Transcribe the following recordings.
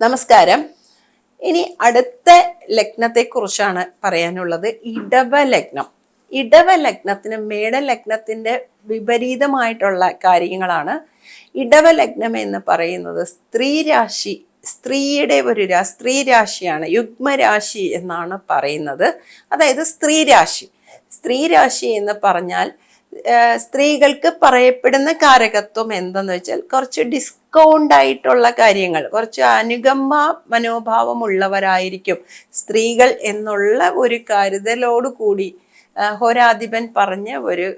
നമസ്കാരം. ഇനി അടുത്ത ലഗ്നത്തെ കുറിച്ചാണ് പറയാനുള്ളത്. ഇടവ ലഗ്നം ഇടവ ലഗ്നത്തിന് മേട ലഗ്നത്തിന്റെ വിപരീതമായിട്ടുള്ള കാര്യങ്ങളാണ്. ഇടവ ലഗ്നം എന്ന് പറയുന്നത് സ്ത്രീ രാശി സ്ത്രീയുടെ ഒരു സ്ത്രീ രാശിയാണ് യുഗ്മരാശി എന്നാണ് പറയുന്നത്. അതായത് സ്ത്രീ രാശി. സ്ത്രീ രാശി എന്ന് പറഞ്ഞാൽ സ്ത്രീകൾക്ക് പറയപ്പെടുന്ന കാരകത്വം എന്തെന്ന് വെച്ചാൽ കുറച്ച് ഡിസ്കൗണ്ട് ആയിട്ടുള്ള കാര്യങ്ങൾ കുറച്ച് അനുകമ്പ മനോഭാവമുള്ളവരായിരിക്കും സ്ത്രീകൾ എന്നുള്ള ഒരു കരുതലോട് കൂടി ഹോരാധിപൻ പറഞ്ഞ ഒരു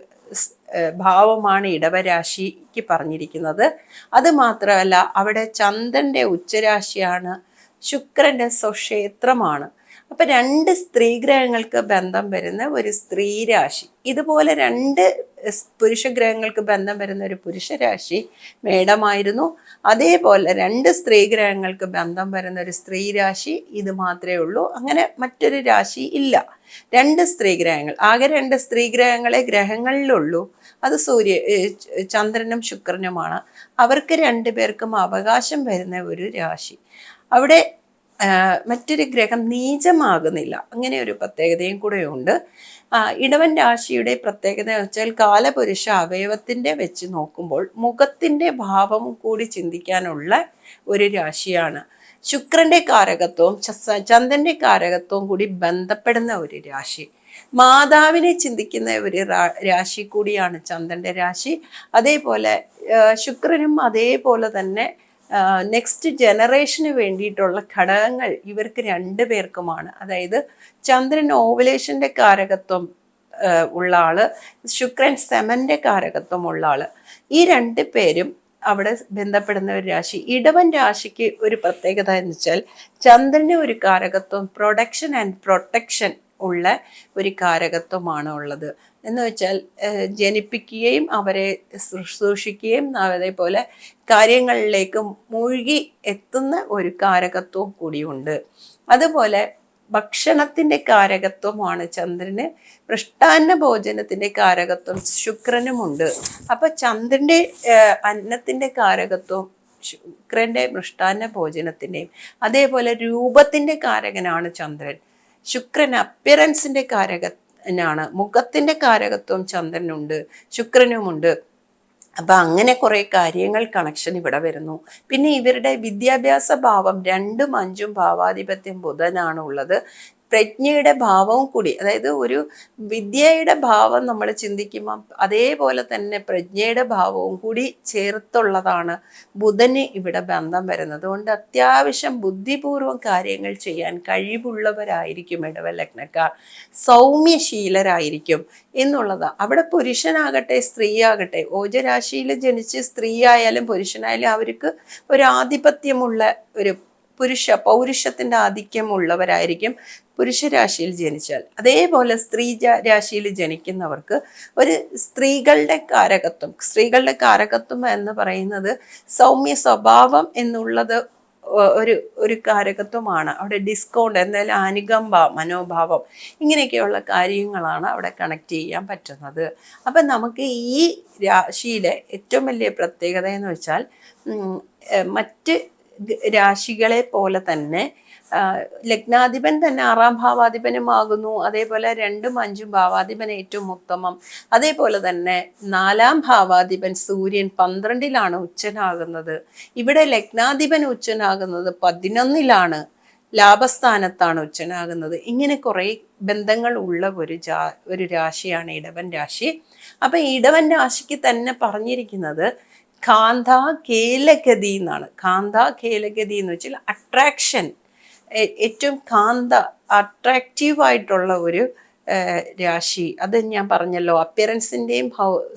ഭാവമാണ് ഇടവരാശിക്ക് പറഞ്ഞിരിക്കുന്നത്. അത് മാത്രമല്ല അവിടെ ചന്ദ്രന്റെ ഉച്ചരാശിയാണ് ശുക്രന്റെ സ്വക്ഷേത്രമാണ്. അപ്പൊ രണ്ട് സ്ത്രീ ഗ്രഹങ്ങൾക്ക് ബന്ധം വരുന്ന ഒരു സ്ത്രീ രാശി ഇതുപോലെ രണ്ട് പുരുഷ ഗ്രഹങ്ങൾക്ക് ബന്ധം വരുന്ന ഒരു പുരുഷരാശി മേടമായിരുന്നു. അതേപോലെ രണ്ട് സ്ത്രീ ഗ്രഹങ്ങൾക്ക് ബന്ധം വരുന്ന ഒരു സ്ത്രീ രാശി ഇത് മാത്രമേ ഉള്ളൂ. അങ്ങനെ മറ്റൊരു രാശി ഇല്ല. രണ്ട് സ്ത്രീ ഗ്രഹങ്ങൾ ആകെ രണ്ട് സ്ത്രീ ഗ്രഹങ്ങളെ ഗ്രഹങ്ങളിലുള്ളൂ. അത് സൂര്യ ചന്ദ്രനും ശുക്രനുമാണ്. അവർക്ക് രണ്ടുപേർക്കും അവകാശം വരുന്ന ഒരു രാശി. അവിടെ മറ്റൊരു ഗ്രഹം നീചമാകുന്നില്ല. അങ്ങനെ ഒരു പ്രത്യേകതയും കൂടെ ഉണ്ട്. ഇടവൻ രാശിയുടെ പ്രത്യേകത വെച്ചാൽ കാലപുരുഷ അവയവത്തിന്റെ വെച്ച് നോക്കുമ്പോൾ മുഖത്തിന്റെ ഭാവം കൂടി ചിന്തിക്കാനുള്ള ഒരു രാശിയാണ്. ശുക്രന്റെ കാരകത്വവും ചന്ദ്രന്റെ കാരകത്വവും കൂടി ബന്ധപ്പെടുന്ന ഒരു രാശി. മാതാവിനെ ചിന്തിക്കുന്ന ഒരു രാശി കൂടിയാണ് ചന്ദ്രന്റെ രാശി. അതേപോലെ ശുക്രനും അതേപോലെ തന്നെ നെക്സ്റ്റ് ജനറേഷന് വേണ്ടിയിട്ടുള്ള ഘടകങ്ങൾ ഇവർക്ക് രണ്ടു പേർക്കുമാണ്. അതായത് ചന്ദ്രൻ ഓവലേഷന്റെ കാരകത്വം ഉള്ള ആൾ ശുക്രൻ സെമന്റെ കാരകത്വം ഉള്ള ആൾ. ഈ രണ്ട് പേരും അവിടെ ബന്ധപ്പെടുന്ന ഒരു രാശി. ഇടവൻ രാശിക്ക് ഒരു പ്രത്യേകത എന്ന് വെച്ചാൽ ചന്ദ്രന് ഒരു കാരകത്വം പ്രൊഡക്ഷൻ ആൻഡ് പ്രൊട്ടക്ഷൻ ഉള്ള ഒരു കാരകത്വമാണ് ഉള്ളത്. എന്ന് വെച്ചാൽ ജനിപ്പിക്കുകയും അവരെ ശുശ്രൂഷിക്കുകയും അതേപോലെ കാര്യങ്ങളിലേക്ക് മുഴുകി എത്തുന്ന ഒരു കാരകത്വം കൂടിയുണ്ട്. അതുപോലെ ഭക്ഷണത്തിന്റെ കാരകത്വമാണ് ചന്ദ്രന് മൃഷ്ടാന്ന ഭോജനത്തിന്റെ കാരകത്വം ശുക്രനുമുണ്ട്. അപ്പൊ ചന്ദ്രന്റെ അന്നത്തിന്റെ കാരകത്വം ശുക്രന്റെ മൃഷ്ടാന്ന ഭോജനത്തിന്റെയും അതേപോലെ രൂപത്തിന്റെ കാരകനാണ് ചന്ദ്രൻ. ശുക്രൻ അപ്പിയറൻസിന്റെ കാരകനാണ്. മുഖത്തിന്റെ കാരകത്വം ചന്ദ്രനുണ്ട് ശുക്രനുമുണ്ട്. അപ്പൊ അങ്ങനെ കുറേ കാര്യങ്ങൾ കണക്ഷൻ ഇവിടെ വരുന്നു. പിന്നെ ഇവരുടെ വിദ്യാഭ്യാസ ഭാവം രണ്ടും അഞ്ചും ഭാവാധിപത്യം ബുധനാണ് ഉള്ളത് പ്രജ്ഞയുടെ ഭാവവും കൂടി അതായത് ഒരു വിദ്യയുടെ ഭാവം നമ്മൾ ചിന്തിക്കുമ്പോൾ അതേപോലെ തന്നെ പ്രജ്ഞയുടെ ഭാവവും കൂടി ചേർത്തുള്ളതാണ് ബുധന് ഇവിടെ ബന്ധം വരുന്നത്. അതുകൊണ്ട് അത്യാവശ്യം ബുദ്ധിപൂർവം കാര്യങ്ങൾ ചെയ്യാൻ കഴിവുള്ളവരായിരിക്കും ഇടവ ലഗ്നക്കാർ. സൗമ്യശീലരായിരിക്കും എന്നുള്ളത്. അവിടെ പുരുഷനാകട്ടെ സ്ത്രീയാകട്ടെ ഓജരാശിയിൽ ജനിച്ച് സ്ത്രീയായാലും പുരുഷനായാലും അവർക്ക് ഒരു ആധിപത്യമുള്ള ഒരു പുരുഷ പൗരുഷത്തിന്റെ ആധിക്യം ഉള്ളവരായിരിക്കും പുരുഷരാശിയിൽ ജനിച്ചാൽ. അതേപോലെ സ്ത്രീ രാശിയിൽ ജനിക്കുന്നവർക്ക് ഒരു സ്ത്രീകളുടെ കാരകത്വം സ്ത്രീകളുടെ കാരകത്വം എന്ന് പറയുന്നത് സൗമ്യ സ്വഭാവം എന്നുള്ളത് ഒരു ഒരു കാരകത്വമാണ്. അവിടെ ഡിസ്കൗണ്ട് എന്തായാലും അനുകമ്പ മനോഭാവം ഇങ്ങനെയൊക്കെയുള്ള കാര്യങ്ങളാണ് അവിടെ കണക്ട് ചെയ്യാൻ പറ്റുന്നത്. അപ്പം നമുക്ക് ഈ രാശിയിലെ ഏറ്റവും വലിയ പ്രത്യേകത എന്ന് വെച്ചാൽ മറ്റ് രാശികളെ പോലെ തന്നെ ലഗ്നാധിപൻ തന്നെ ആറാം ഭാവാധിപനുമാകുന്നു. അതേപോലെ രണ്ടും അഞ്ചും ഭാവാധിപൻ ഏറ്റവും ഉത്തമം. അതേപോലെ തന്നെ നാലാം ഭാവാധിപൻ സൂര്യൻ പന്ത്രണ്ടിലാണ് ഉച്ചനാകുന്നത്. ഇവിടെ ലഗ്നാധിപൻ ഉച്ചനാകുന്നത് പതിനൊന്നിലാണ്. ലാഭസ്ഥാനത്താണ് ഉച്ചനാകുന്നത്. ഇങ്ങനെ കുറേ ബന്ധങ്ങൾ ഉള്ള ഒരു ജാ ഒരു രാശിയാണ് ഇടവൻ രാശി. അപ്പം ഇടവൻ രാശിക്ക് തന്നെ പറഞ്ഞിരിക്കുന്നത് കാന്ത കേലഗതി എന്നാണ്. കാന്ത കേലഗതി എന്ന് വെച്ചാൽ അട്രാക്ഷൻ ഏറ്റവും കാന്ത അട്രാക്റ്റീവ് ആയിട്ടുള്ള ഒരു രാശി. അത് ഞാൻ പറഞ്ഞല്ലോ അപ്പിയറൻസിന്റെയും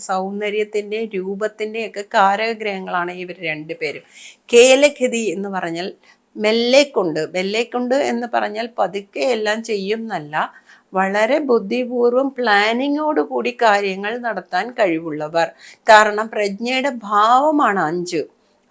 സൗന്ദര്യത്തിന്റെയും രൂപത്തിന്റെയും ഒക്കെ കാരകഗ്രഹങ്ങളാണ് ഇവർ രണ്ടുപേരും കേലഗതി എന്ന് പറഞ്ഞാൽ മെല്ലെ കൊണ്ട് മെല്ലെ കൊണ്ട് എന്ന് പറഞ്ഞാൽ പതുക്കെ എല്ലാം ചെയ്യും എന്നല്ല വളരെ ബുദ്ധിപൂർവം പ്ലാനിങ്ങോട് കൂടി കാര്യങ്ങൾ നടത്താൻ കഴിവുള്ളവർ. കാരണം പ്രജ്ഞയുടെ ഭാവമാണ് അഞ്ച്.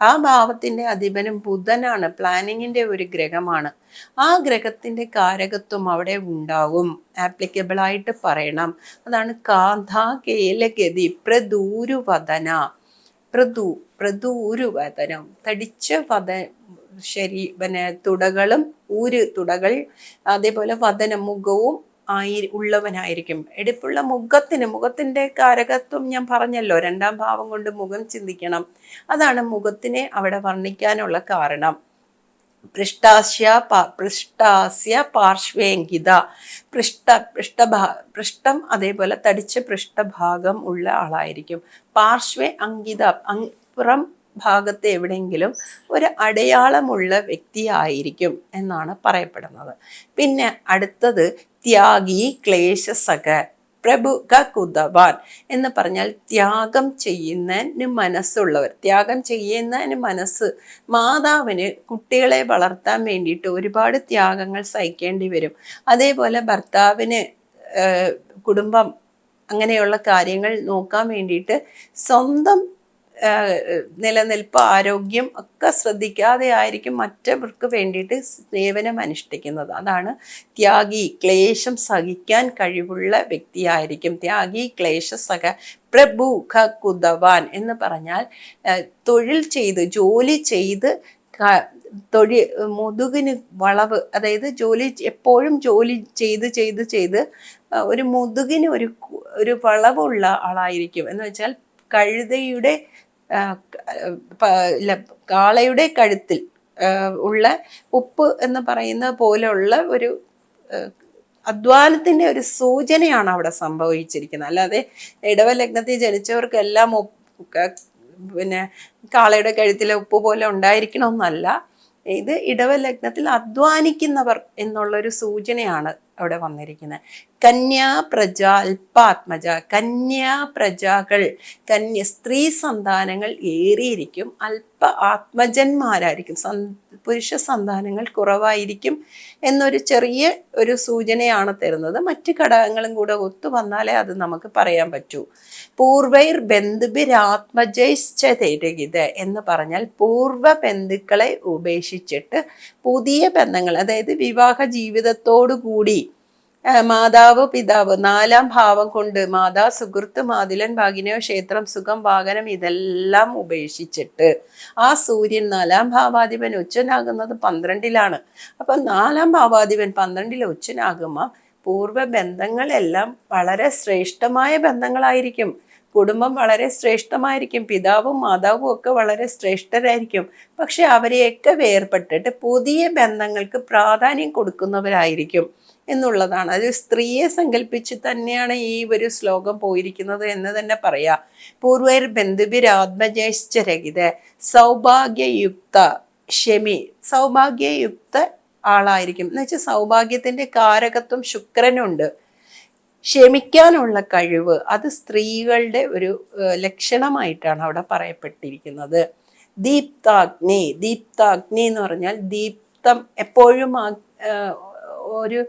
ആ ഭാവത്തിന്റെ അധിപനും ബുധനാണ്. പ്ലാനിങ്ങിന്റെ ഒരു ഗ്രഹമാണ്. ആ ഗ്രഹത്തിന്റെ കാരകത്വം അവിടെ ഉണ്ടാകും ആപ്ലിക്കബിൾ ആയിട്ട് പറയണം. അതാണ് കാന്ത കേലഗതി പ്രദൂരുവദന. പ്രദു പ്രദൂരുവദനം. തടിച്ച വദ ശരി പിന്നെ തുടകളും ഊര് തുടകൾ അതേപോലെ വദന മുഖവും ആയി ഉള്ളവനായിരിക്കും. എടുപ്പുള്ള മുഖത്തിന് മുഖത്തിന്റെ കാരകത്വം ഞാൻ പറഞ്ഞല്ലോ രണ്ടാം ഭാവം കൊണ്ട് മുഖം ചിന്തിക്കണം. അതാണ് മുഖത്തിനെ അവിടെ വർണിക്കാനുള്ള കാരണം. പൃഷ്ടാസ്യ പൃഷ്ടാസ്യ പാർശ്വേങ്കിത. പൃഷ്ഠ പൃഷ്ഠഭാ പൃഷ്ഠം അതേപോലെ തടിച്ച പൃഷ്ഠഭാഗം ഉള്ള ആളായിരിക്കും. പാർശ്വേ അങ്കിത അങ്- പുറം ഭാഗത്ത് എവിടെയെങ്കിലും ഒരു അടയാളമുള്ള വ്യക്തിയായിരിക്കും എന്നാണ് പറയപ്പെടുന്നത്. പിന്നെ അടുത്തത് ത്യാഗി ക്ലേശസക പ്രഭു കുതവാൻ എന്ന് പറഞ്ഞാൽ ത്യാഗം ചെയ്യുന്നതിന് മനസ്സുള്ളവർ. ത്യാഗം ചെയ്യുന്നതിന് മനസ്സ് മാതാവിന് കുട്ടികളെ വളർത്താൻ വേണ്ടിയിട്ട് ഒരുപാട് ത്യാഗങ്ങൾ സഹിക്കേണ്ടി വരും. അതേപോലെ ഭർത്താവിന് കുടുംബം അങ്ങനെയുള്ള കാര്യങ്ങൾ നോക്കാൻ വേണ്ടിയിട്ട് സ്വന്തം നിലനിൽപ്പ് ആരോഗ്യം ഒക്കെ ശ്രദ്ധിക്കാതെ ആയിരിക്കും മറ്റവർക്ക് വേണ്ടിയിട്ട് സേവനം അനുഷ്ഠിക്കുന്നത്. അതാണ് ത്യാഗി ക്ലേശം സഹിക്കാൻ കഴിവുള്ള വ്യക്തിയായിരിക്കും. ത്യാഗി ക്ലേശ സഹ പ്രഭു ഖ കുതവാൻ എന്ന് പറഞ്ഞാൽ തൊഴിൽ ചെയ്ത് ജോലി ചെയ്ത് തൊഴിൽ മുതുകിന് വളവ് അതായത് ജോലി എപ്പോഴും ജോലി ചെയ്ത് ചെയ്ത് ചെയ്ത് ഒരു മുതുകിന് ഒരു ഒരു വളവുള്ള ആളായിരിക്കും. എന്ന് വെച്ചാൽ കഴുതയുടെ കാളയുടെ കഴുത്തിൽ ഉള്ള ഉപ്പ് എന്ന് പറയുന്ന പോലെയുള്ള ഒരു അധ്വാനത്തിന്റെ ഒരു സൂചനയാണ് അവിടെ സംഭവിച്ചിരിക്കുന്നത്. അല്ലാതെ ഇടവ ലഗ്നത്തിൽ ജനിച്ചവർക്കെല്ലാം പിന്നെ കാളയുടെ കഴുത്തിലെ ഉപ്പ് പോലെ ഉണ്ടായിരിക്കണമെന്നല്ല. ഇത് ഇടവ ലഗ്നത്തിൽ അധ്വാനിക്കുന്നവർ എന്നുള്ളൊരു സൂചനയാണ് അവിടെ വന്നിരിക്കുന്നത് കന്യാ പ്രജ അല്പാത്മജ കന്യാ പ്രജകൾ. കന്യ സ്ത്രീ സന്താനങ്ങൾ ഏറിയിരിക്കും. അല്പ ആത്മജന്മാരായിരിക്കും. സന് പുരുഷ സന്താനങ്ങൾ കുറവായിരിക്കും എന്നൊരു ചെറിയ ഒരു സൂചനയാണ് തരുന്നത്. മറ്റ് ഘടകങ്ങളും കൂടെ ഒത്തു വന്നാലേ അത് നമുക്ക് പറയാൻ പറ്റൂ. പൂർവൈർ ബന്ധുബിരാത്മജയിച്ചത് എന്ന് പറഞ്ഞാൽ പൂർവ ബന്ധുക്കളെ ഉപേക്ഷിച്ചിട്ട് പുതിയ ബന്ധങ്ങൾ അതായത് വിവാഹ ജീവിതത്തോടു കൂടി മാതാവ് പിതാവ് നാലാം ഭാവം കൊണ്ട് മാതാ സുഹൃത്ത് മാതിലൻ ഭാഗിനോ ക്ഷേത്രം സുഖം വാഹനം ഇതെല്ലാം ഉപേക്ഷിച്ചിട്ട് ആ സൂര്യൻ നാലാം ഭാവാധിപൻ ഉച്ചനാകുന്നത് പന്ത്രണ്ടിലാണ്. അപ്പൊ നാലാം ഭാവാധിപൻ പന്ത്രണ്ടിൽ ഉച്ചനാകുമ്പോൾ പൂർവ ബന്ധങ്ങളെല്ലാം വളരെ ശ്രേഷ്ഠമായ ബന്ധങ്ങളായിരിക്കും. കുടുംബം വളരെ ശ്രേഷ്ഠമായിരിക്കും പിതാവും മാതാവും ഒക്കെ വളരെ ശ്രേഷ്ഠരായിരിക്കും. പക്ഷെ അവരെയൊക്കെ വേർപെട്ടിട്ട് പുതിയ ബന്ധങ്ങൾക്ക് പ്രാധാന്യം കൊടുക്കുന്നവരായിരിക്കും എന്നുള്ളതാണ്. അത് സ്ത്രീയെ സങ്കല്പിച്ച് തന്നെയാണ് ഈ ഒരു ശ്ലോകം പോയിരിക്കുന്നത് എന്ന് തന്നെ പറയാം. പൂർവൈർ ബന്ധുവിരാത്മജേശ്ചരഹിത സൗഭാഗ്യയുക്ത ക്ഷമി സൗഭാഗ്യയുക്ത ആളായിരിക്കും. എന്ന് വെച്ചാൽ സൗഭാഗ്യത്തിന്റെ കാരകത്വം ശുക്രനുണ്ട്. ക്ഷമിക്കാനുള്ള കഴിവ് അത് സ്ത്രീകളുടെ ഒരു ലക്ഷണമായിട്ടാണ് അവിടെ പറയപ്പെട്ടിരിക്കുന്നത്. ദീപ്താഗ്നി ദീപ്താഗ്നി എന്ന് പറഞ്ഞാൽ ദീപ്തം എപ്പോഴും ഒരു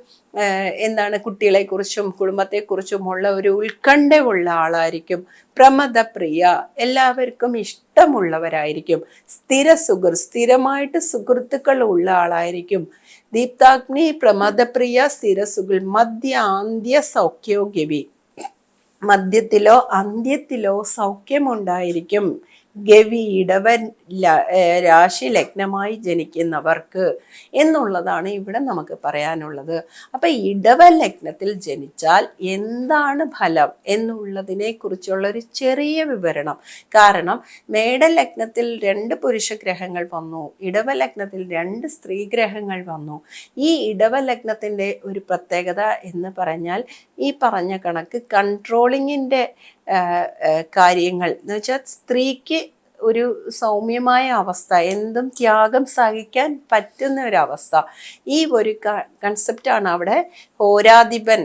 എന്താണ് കുട്ടികളെക്കുറിച്ചും കുടുംബത്തെക്കുറിച്ചുമുള്ള ഒരു ഉത്കണ്ഠയുള്ള ആളായിരിക്കും. പ്രമദപ്രിയ എല്ലാവർക്കും ഇഷ്ടമുള്ളവരായിരിക്കും. സ്ഥിര സുഹൃ സ്ഥിരമായിട്ട് സുഹൃത്തുക്കൾ ഉള്ള ആളായിരിക്കും. ദീപ്താഗ്നി പ്രമദപ്രിയ സ്ഥിരസുകൾ മധ്യ ആന്ത്യ സൗഖ്യോഗ്യവി മധ്യത്തിലോ അന്ത്യത്തിലോ സൗഖ്യമുണ്ടായിരിക്കും. ഗവി ഇടവൻ രാശി ലഗ്നമായി ജനിക്കുന്നവർക്ക് എന്നുള്ളതാണ് ഇവിടെ നമുക്ക് പറയാനുള്ളത്. അപ്പൊ ഇടവ ലഗ്നത്തിൽ ജനിച്ചാൽ എന്താണ് ഫലം എന്നുള്ളതിനെ കുറിച്ചുള്ള ഒരു ചെറിയ വിവരണം. കാരണം മേട ലഗ്നത്തിൽ രണ്ട് പുരുഷ ഗ്രഹങ്ങൾ വന്നു ഇടവ ലഗ്നത്തിൽ രണ്ട് സ്ത്രീ ഗ്രഹങ്ങൾ വന്നു. ഈ ഇടവ ലഗ്നത്തിന്റെ ഒരു പ്രത്യേകത എന്ന് പറഞ്ഞാൽ ഈ പറഞ്ഞ കണക്ക് കൺട്രോളിങ്ങിന്റെ കാര്യങ്ങൾ. എന്ന് വെച്ചാൽ സ്ത്രീക്ക് ഒരു സൗമ്യമായ അവസ്ഥ എന്തും ത്യാഗം സഹിക്കാൻ പറ്റുന്ന ഒരു അവസ്ഥ. ഈ ഒരു കൺസെപ്റ്റാണ് അവിടെ ഹോരാധിപൻ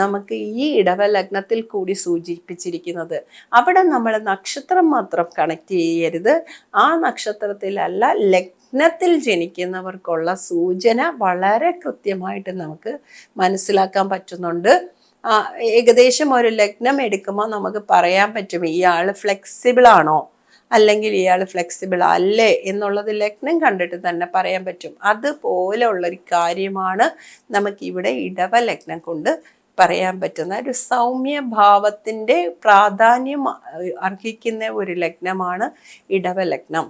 നമുക്ക് ഈ ഇടവ ലഗ്നത്തിൽ കൂടി സൂചിപ്പിച്ചിരിക്കുന്നത്. അവിടെ നമ്മൾ നക്ഷത്രം മാത്രം കണക്ട് ചെയ്യരുത്. ആ നക്ഷത്രത്തിലല്ല ലഗ്നത്തിൽ ജനിക്കുന്നവർക്കുള്ള സൂചന വളരെ കൃത്യമായിട്ട് നമുക്ക് മനസ്സിലാക്കാൻ പറ്റുന്നുണ്ട്. ഏകദേശം ഒരു ലഗ്നം എടുക്കുമ്പോൾ നമുക്ക് പറയാൻ പറ്റും ഇയാൾ ഫ്ലെക്സിബിൾ ആണോ? അല്ലെങ്കിൽ ഇയാൾ ഫ്ലെക്സിബിൾ അല്ലേ എന്നുള്ളത് ലഗ്നം കണ്ടിട്ട് തന്നെ പറയാൻ പറ്റും. അതുപോലെ ഉള്ളൊരു കാര്യമാണ് നമുക്കിവിടെ ഇടവ ലഗ്നം കൊണ്ട് പറയാൻ പറ്റുന്ന ഒരു സൗമ്യ ഭാവത്തിന്റെ പ്രാധാന്യം അർഹിക്കുന്ന ഒരു ലഗ്നമാണ് ഇടവ ലഗ്നം.